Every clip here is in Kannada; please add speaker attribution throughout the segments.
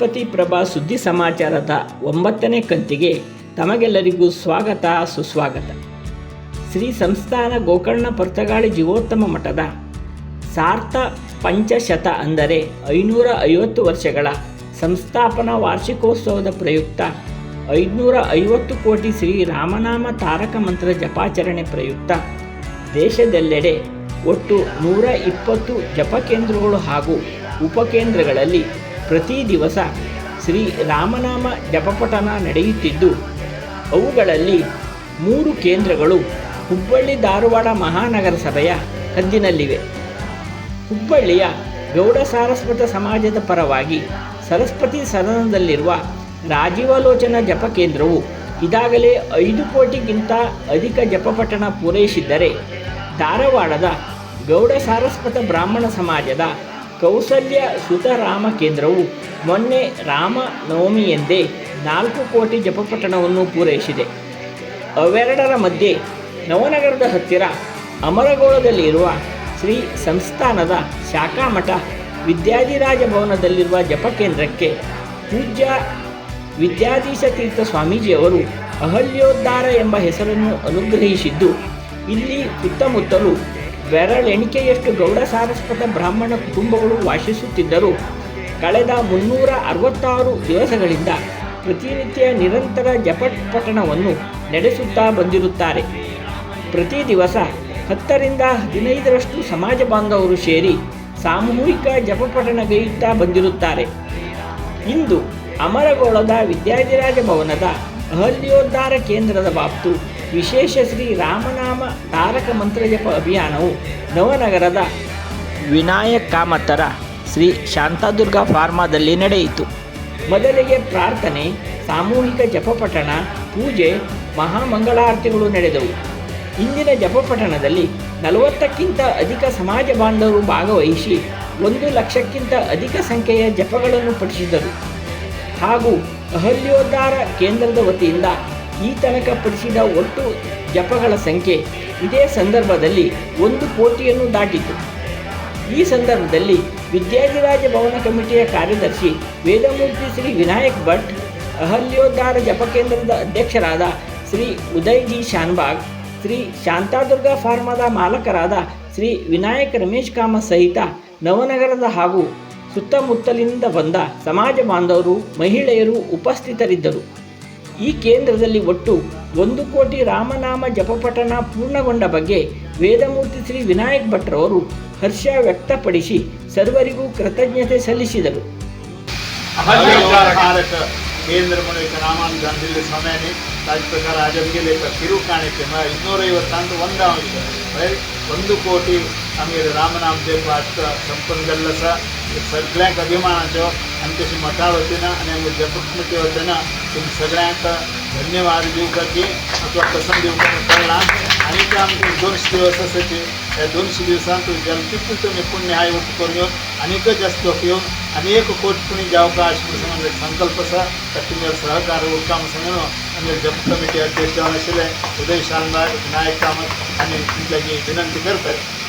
Speaker 1: ಬನಸ್ಪತಿ ಪ್ರಭಾ ಸುದ್ದಿ ಸಮಾಚಾರದ ಒಂಬತ್ತನೇ ಕಂತಿಗೆ ತಮಗೆಲ್ಲರಿಗೂ ಸ್ವಾಗತ, ಸುಸ್ವಾಗತ. ಶ್ರೀ ಸಂಸ್ಥಾನ ಗೋಕರ್ಣ ಪರ್ತಗಾಳಿ ಜೀವೋತ್ತಮ ಮಠದ ಸಾರ್ಥ ಪಂಚಶತ ಅಂದರೆ ಐನೂರ ಐವತ್ತು ವರ್ಷಗಳ ಸಂಸ್ಥಾಪನಾ ವಾರ್ಷಿಕೋತ್ಸವದ ಪ್ರಯುಕ್ತ ಐದುನೂರ ಐವತ್ತು ಕೋಟಿ ಶ್ರೀ ರಾಮನಾಮ ತಾರಕ ಮಂತ್ರ ಜಪಾಚರಣೆ ಪ್ರಯುಕ್ತ. ದೇಶದೆಲ್ಲೆಡೆ ಒಟ್ಟು ನೂರ ಇಪ್ಪತ್ತು ಜಪಕೇಂದ್ರಗಳು ಹಾಗೂ ಉಪಕೇಂದ್ರಗಳಲ್ಲಿ ಪ್ರತಿ ದಿವಸ ಶ್ರೀ ರಾಮನಾಮ ಜಪಪಠನ ನಡೆಯುತ್ತಿದ್ದು, ಅವುಗಳಲ್ಲಿ ಮೂರು ಕೇಂದ್ರಗಳು ಹುಬ್ಬಳ್ಳಿ ಧಾರವಾಡ ಮಹಾನಗರ ಸಭೆಯ ಹದ್ದಿನಲ್ಲಿವೆ. ಹುಬ್ಬಳ್ಳಿಯ ಗೌಡ ಸಾರಸ್ವತ ಸಮಾಜದ ಪರವಾಗಿ ಸರಸ್ವತಿ ಸದನದಲ್ಲಿರುವ ರಾಜೀವಲೋಚನ ಜಪ ಕೇಂದ್ರವು ಇದಾಗಲೇ ಐದು ಕೋಟಿಗಿಂತ ಅಧಿಕ ಜಪಪಠಣ ಪೂರೈಸಿದ್ದರೆ, ಧಾರವಾಡದ ಗೌಡ ಸಾರಸ್ವತ ಬ್ರಾಹ್ಮಣ ಸಮಾಜದ ಕೌಸಲ್ಯ ಸುತರಾಮ ಕೇಂದ್ರವು ಮೊನ್ನೆ ರಾಮ ನವಮಿಯಂದೇ ನಾಲ್ಕು ಕೋಟಿ ಜಪಪಟ್ಟಣವನ್ನು ಪೂರೈಸಿದೆ. ಅವೆರಡರ ಮಧ್ಯೆ ನವನಗರದ ಹತ್ತಿರ ಅಮರಗೋಳದಲ್ಲಿರುವ ಶ್ರೀ ಸಂಸ್ಥಾನದ ಶಾಖಾಮಠ ವಿದ್ಯಾಧಿರಾಜ ಭವನದಲ್ಲಿರುವ ಜಪಕೇಂದ್ರಕ್ಕೆ ಪೂಜ್ಯ ವಿದ್ಯಾಧೀಶ ತೀರ್ಥ ಸ್ವಾಮೀಜಿಯವರು ಅಹಲ್ಯೋದ್ಧಾರ ಎಂಬ ಹೆಸರನ್ನು ಅನುಗ್ರಹಿಸಿದ್ದು, ಇಲ್ಲಿ ಸುತ್ತಮುತ್ತಲೂ ಬೆರಳೆಣಿಕೆಯಷ್ಟು ಗೌಡ ಸಾರಸ್ವತ ಬ್ರಾಹ್ಮಣ ಕುಟುಂಬಗಳು ವಾಸಿಸುತ್ತಿದ್ದರೂ. ಕಳೆದ ಮುನ್ನೂರ ಅರವತ್ತಾರು ದಿವಸಗಳಿಂದ ಪ್ರತಿನಿತ್ಯ ನಿರಂತರ ಜಪಪಠಣವನ್ನು ನಡೆಸುತ್ತಾ ಬಂದಿರುತ್ತಾರೆ. ಪ್ರತಿ ದಿವಸ ಹತ್ತರಿಂದ ಹದಿನೈದರಷ್ಟು ಸಮಾಜ ಬಾಂಧವರು ಸೇರಿ ಸಾಮೂಹಿಕ ಜಪಪಠಣಗೈಯುತ್ತಾ ಬಂದಿರುತ್ತಾರೆ. ಇಂದು ಅಮರಗೋಳದ ವಿದ್ಯಾಧಿರಾಜ ಭವನದ ಅಹಲ್ಯೋದ್ಧಾರ ಕೇಂದ್ರದ ಬಾಪ್ತು ವಿಶೇಷ ಶ್ರೀ ರಾಮನಾಮ ತಾರಕ ಮಂತ್ರಜಪ ಅಭಿಯಾನವು ನವನಗರದ ವಿನಾಯಕ್ ಕಾಮತರ ಶ್ರೀ ಶಾಂತಾದುರ್ಗ ಫಾರ್ಮಾದಲ್ಲಿ ನಡೆಯಿತು. ಮೊದಲಿಗೆ ಪ್ರಾರ್ಥನೆ, ಸಾಮೂಹಿಕ ಜಪಪಠಣ ಪೂಜೆ, ಮಹಾಮಂಗಳಾರತಿಗಳು ನಡೆದವು. ಇಂದಿನ ಜಪಪಠಣದಲ್ಲಿ ನಲವತ್ತಕ್ಕಿಂತ ಅಧಿಕ ಸಮಾಜ ಬಾಂಧವರು ಭಾಗವಹಿಸಿ ಒಂದು ಲಕ್ಷಕ್ಕಿಂತ ಅಧಿಕ ಸಂಖ್ಯೆಯ ಜಪಗಳನ್ನು ಪಠಿಸಿದರು. ಹಾಗೂ ಅಹಲ್ಯೋದ್ಧಾರ ಕೇಂದ್ರದ ವತಿಯಿಂದ ಈ ತನಕ ಪಡಿಸಿದ ಒಟ್ಟು ಜಪಗಳ ಸಂಖ್ಯೆ ಇದೇ ಸಂದರ್ಭದಲ್ಲಿ ಒಂದು ಕೋಟಿಯನ್ನು ದಾಟಿತು. ಈ ಸಂದರ್ಭದಲ್ಲಿ ವಿದ್ಯಾಧಿರಾಜ ಭವನ ಕಮಿಟಿಯ ಕಾರ್ಯದರ್ಶಿ ವೇದಮೂರ್ತಿ ಶ್ರೀ ವಿನಾಯಕ್ ಭಟ್ ಅಹಲ್ಯೋದ್ಧಾರ ಜಪಕೇಂದ್ರದ ಅಧ್ಯಕ್ಷರಾದ ಶ್ರೀ ಉದಯ್ ಜಿ ಶಾನ್ಬಾಗ್, ಶ್ರೀ ಶಾಂತಾದುರ್ಗಾ ಫಾರ್ಮಾದ ಮಾಲಕರಾದ ಶ್ರೀ ವಿನಾಯಕ್ ರಮೇಶ್ ಕಾಮ ಸಹಿತ ನವನಗರದ ಹಾಗೂ ಸುತ್ತಮುತ್ತಲಿನಿಂದ ಬಂದ ಸಮಾಜ ಬಾಂಧವರು, ಮಹಿಳೆಯರು ಉಪಸ್ಥಿತರಿದ್ದರು. ಈ ಕೇಂದ್ರದಲ್ಲಿ ಒಟ್ಟು ಒಂದು ಕೋಟಿ ರಾಮನಾಮ ಜಪಪಠನ ಪೂರ್ಣಗೊಂಡ ಬಗ್ಗೆ ವೇದಮೂರ್ತಿ ಶ್ರೀ ವಿನಾಯಕ್ ಭಟ್ರವರು ಹರ್ಷ ವ್ಯಕ್ತಪಡಿಸಿ ಸರ್ವರಿಗೂ ಕೃತಜ್ಞತೆ ಸಲ್ಲಿಸಿದರು.
Speaker 2: ಕೇಂದ್ರ ಮೂಲಕ ರಾಮಾನು ಗಾಂಧಿಲಿ ಸಮಯನೇ ರಾಜ್ ಪ್ರಕಾರ ಆಜಮ್ಗೆ ಲೇಖ ಕಿರು ಕಾಣಿಕೆ ಒಂದು ಒಂದಾಗಿದೆ. ಒಂದು ಕೋಟಿ आमगेर रामनामदेव वाचता संपन्न जाल्लो आसा सगळ्यांक अभिमानाचो आनी तशी मठा वतीन आनी आमच्या जपूक समिती वतीन तुमी सगळ्यांक धन्यवाद दिवपां की आपलो प्रसंग दिवपाक पडला आनी ते आमचे दोनशे दिवस आसा ते ह्या दोनशे दिवसांत जमतीकूय तुमी पुण्य हाय उठ करून येवन आनीक जास्त लोक येवन आनी एक कोट पुणी जावपा अशें म्हण सांगून संकल्प आसा तर तुमगे सहकार उरता म्हण सांगून आमगे जप कमिटी अध्यक्ष आशिल्ले उदय शानबाग नायक कामत आनी तुमच्या विनंती करतात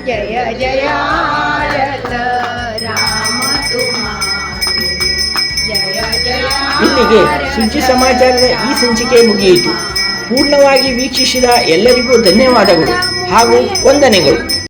Speaker 2: जय जय भारत राम तुम्हारे जय जय
Speaker 1: ಇಲ್ಲಿಗೆ ಸುದ್ದಿ ಸಮಾಚಾರದ ಈ ಸಂಚಿಕೆ ಮುಗಿಯಿತು ಪೂರ್ಣವಾಗಿ ವೀಕ್ಷಿಸಿದ ಎಲ್ಲರಿಗೂ ಧನ್ಯವಾದಗಳು ಹಾಗೂ ವಂದನೆಗಳು